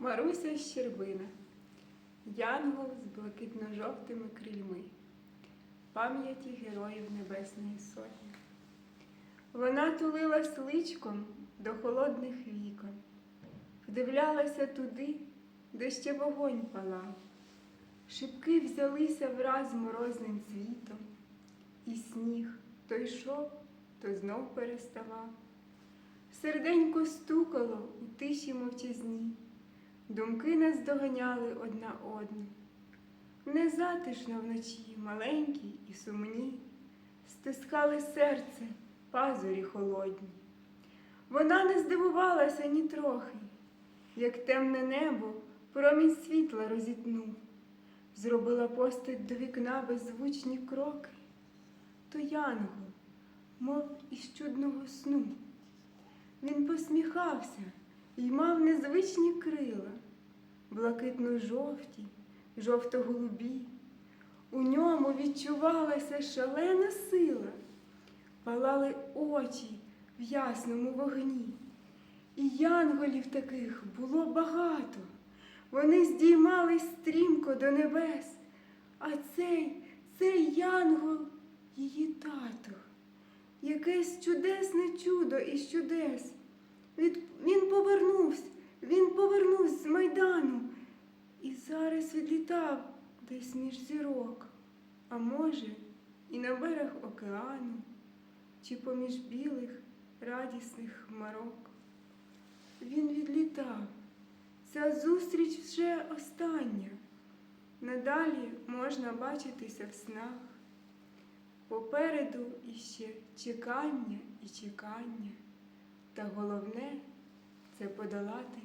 Маруся Щербина, Янгол з блакитно-жовтими крильми, пам'яті героїв Небесної Сотні. Вона тулилась личком до холодних вікон, вдивлялася туди, де ще вогонь палав. Шибки взялися враз морозним цвітом, і сніг то йшов, то знов переставав. Серденько стукало у тиші мовчазній, думки нас доганяли одна одну. Незатишно вночі маленькі і сумні, стискали серце пазурі холодні. Вона не здивувалася ні трохи, як темне небо промінь світла розітнув, зробила постать до вікна беззвучні кроки, то янгол, мов із чудного сну. Він посміхався і мав незвичні крила, блакитно-жовті, жовто-голубі. У ньому відчувалася шалена сила, палали очі в ясному вогні. І янголів таких було багато. Вони здіймались стрімко до небес, а цей, цей янгол її тато. Якесь чудесне чудо із чудес. Від... Повернувся, він повернувся з майдану і зараз відлітав десь між зірок, а може, і на берег океану, чи поміж білих радісних хмарок. Він відлітав. Ця зустріч вже остання. Надалі можна бачитися в снах. Попереду іще чекання і чекання, та головне це подолати